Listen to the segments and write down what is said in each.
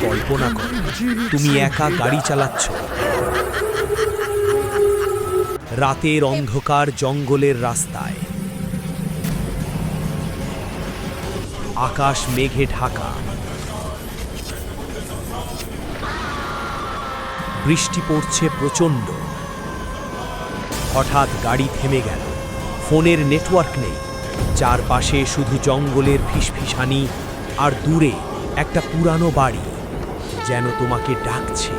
কল্পনা করো, তুমি একা গাড়ি চালাচ্ছ। রাতের অন্ধকার জঙ্গলের রাস্তায়। আকাশ মেঘে ঢাকা। বৃষ্টি পড়ছে প্রচণ্ড। হঠাৎ গাড়ি থেমে গেল। ফোনের নেটওয়ার্ক নেই। চারপাশে শুধু জঙ্গলের ফিসফিসানি আর দূরে একটা পুরানো বাড়ি। যেন তোমাকে ডাকছে।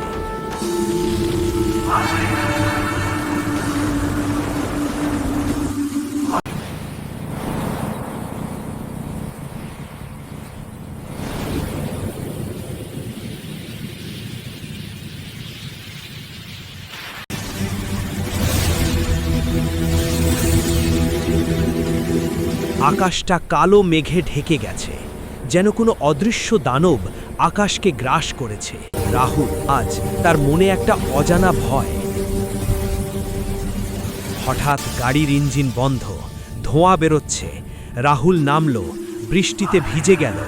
আকাশটা কালো মেঘে ঢেকে গেছে যেন কোনো অদৃশ্য দানব আকাশকে গ্রাস করেছে। রাহুল আজ তার মনে একটা অজানা ভয়। হঠাৎ গাড়ির ইঞ্জিন বন্ধ, ধোঁয়া বেরোচ্ছে। রাহুল নামল, বৃষ্টিতে ভিজে গেল।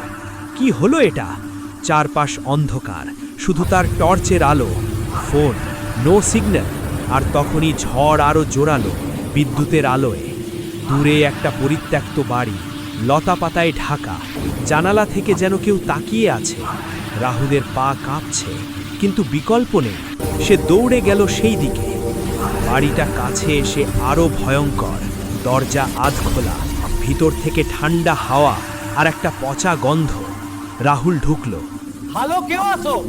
কি হলো এটা? চারপাশ অন্ধকার, শুধু তার টর্চের আলো, ফোন নো সিগন্যাল আর তখনই ঝড় আরও জোরালো বিদ্যুতের আলোয়। দূরে একটা পরিত্যক্ত বাড়ি লতা পাতায় ঢাকা। জানালা থেকে যেন কেউ তাকিয়ে আছে। রাহুলের পা কাঁপছে কিন্তু বিকল্প নেই। সে দৌড়ে গেল সেই দিকে। বাড়িটা কাছে এসে আরও ভয়ঙ্কর। দরজা আধ খোলা ভিতর থেকে ঠান্ডা হাওয়া আর একটা পচা গন্ধ। রাহুল ঢুকল। ভালো কেউ আছো?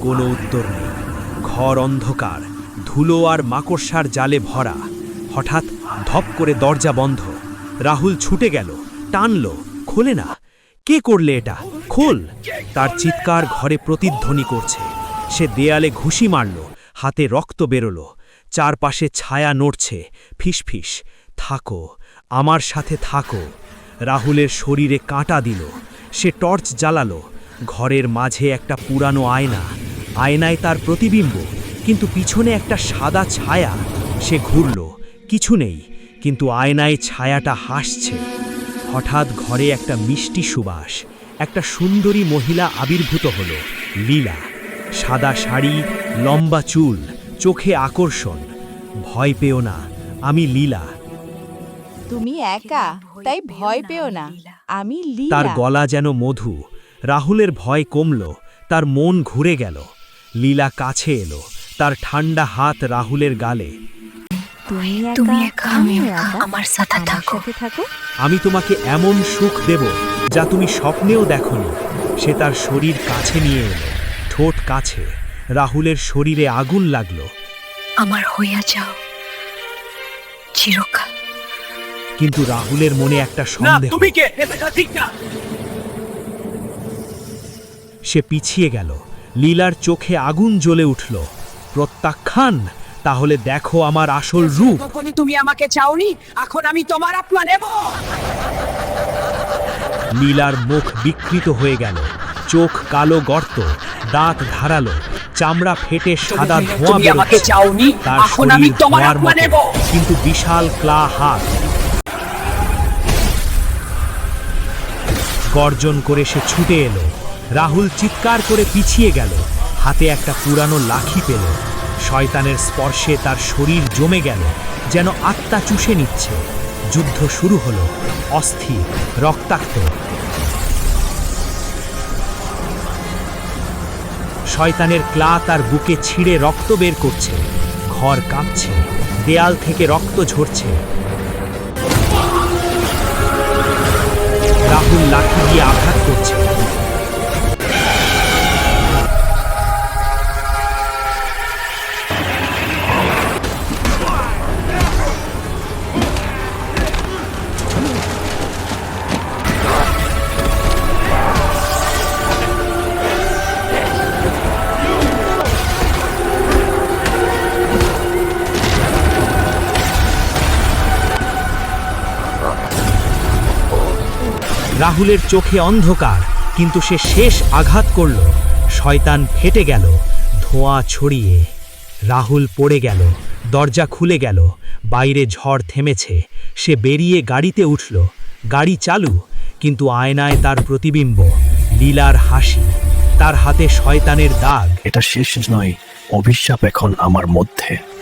কোনো উত্তর নেই। ঘর অন্ধকার ধুলো আর মাকড়সার জালে ভরা। হঠাৎ ধপ করে দরজা বন্ধ। রাহুল ছুটে গেল। টানলো, খোলে না। কে করলে এটা? খোল। তার চিৎকার ঘরে প্রতিধ্বনি করছে। সে দেয়ালে ঘুষি মারল, হাতে রক্ত বেরোলো। চারপাশে ছায়া নড়ছে। ফিসফিস থাকো, আমার সাথে থাকো। রাহুলের শরীরে কাঁটা দিল। সে টর্চ জ্বালালো। ঘরের মাঝে একটা পুরানো আয়না। আয়নায় তার প্রতিবিম্ব, কিন্তু পিছনে একটা সাদা ছায়া। সে ঘুরল। কিছু নেই, কিন্তু আয়নায় ছায়াটা হাসছে। হঠাৎ ঘরে একটা মিষ্টি সুবাস। একটা সুন্দরী মহিলা আবির্ভূত হলো লীলা। সাদা শাড়ি লম্বা চুল চোখে আকর্ষণ। ভয় পেও না আমি লীলা। তুমি একা তাই ভয় পেও না আমি তার গলা যেন মধু রাহুলের ভয় কমল তার মন ঘুরে গেল। লীলা কাছে এলো তার ঠান্ডা হাত রাহুলের গালে। তুমি তুমি একা আমি একা আমার সাথে থাকো। আমি তোমাকে এমন সুখ দেব যা তুমি স্বপ্নেও দেখনি। সে তার শরীর কাছে নিয়ে এলো ঠোঁট কাছে। রাহুলের শরীরে আগুন লাগল। আমার হইয়া যাও চিরকাল। কিন্তু রাহুলের মনে একটা সন্দেহ। তুমি কে? এটা ঠিক না। সে পিছিয়ে গেল। লীলার চোখে আগুন জ্বলে উঠল। প্রত্যাখ্যান তাহলে দেখো আমার আসল রূপ। তুমি আমাকে চাওনি এখন আমি তোমার আত্মা নেব। লীলার মুখ বিকৃত হয়ে গেল চোখ কালো গর্ত দাঁত ধারালো চামড়া ফেটে সাদা ধোঁয়া বেরোচ্ছে। চাওনি, তার এখন আমি শরীর তোমার ধোঁয়ার মতো, নেব। কিন্তু বিশাল ক্লা হাত। গর্জন করে সে ছুটে এলো। রাহুল চিৎকার করে পিছিয়ে গেল। হাতে একটা পুরানো লাঠি পেল। শয়তানের স্পর্শে তার শরীর জমে গেল, যেন আত্মা চুষে নিচ্ছে। যুদ্ধ শুরু হলো, অস্থির, রক্তাক্ত। শয়তানের ক্লা তার বুকে ছিঁড়ে রক্ত বের করছে, ঘর কাঁপছে, দেয়াল থেকে রক্ত ঝরছে। রাহুল লাঠি দিয়ে আঘাত করছে। রাহুলের চোখে অন্ধকার, কিন্তু সে শেষ আঘাত করল। শয়তান ফেটে গেল, ধোঁয়া ছড়িয়ে। রাহুল পড়ে গেল, দরজা খুলে গেল, বাইরে ঝড় থেমেছে। সে বেরিয়ে গাড়িতে উঠল। গাড়ি চালু, কিন্তু আয়নায় তার প্রতিবিম্ব, লীলার হাসি। তার হাতে শয়তানের দাগ। এটা শেষ নয়, অভিশাপ এখন আমার মধ্যে।